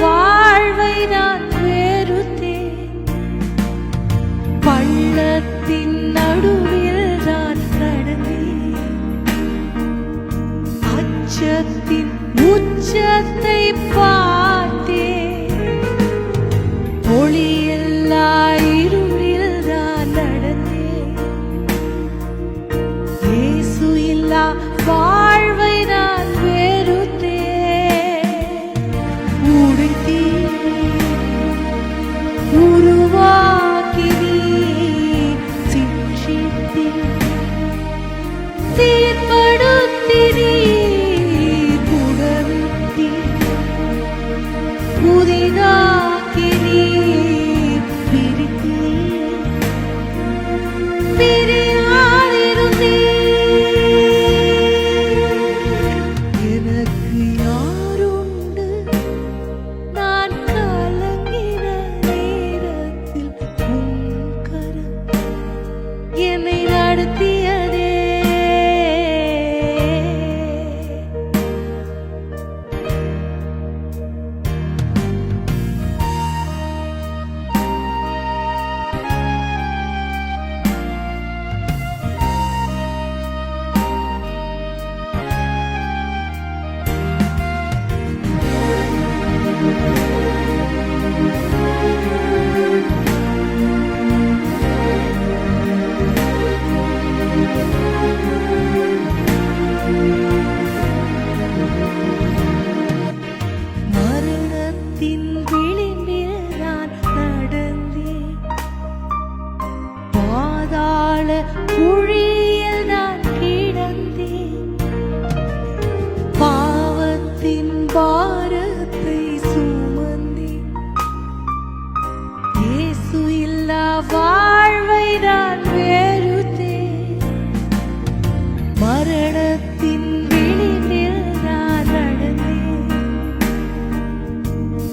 வாழ்வை நான் வெறுத்தேன். பள்ளத்தின் நடுவில் நான் நடந்தேன். அச்சத்தின் உச்சத்தை பார்த்தேன். ஒளி फिर வாழ்வை நான் வெறுத்தே மரணத்தின் விளிம்பில் நான் நடந்தேன்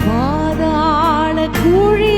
பாதாள குழி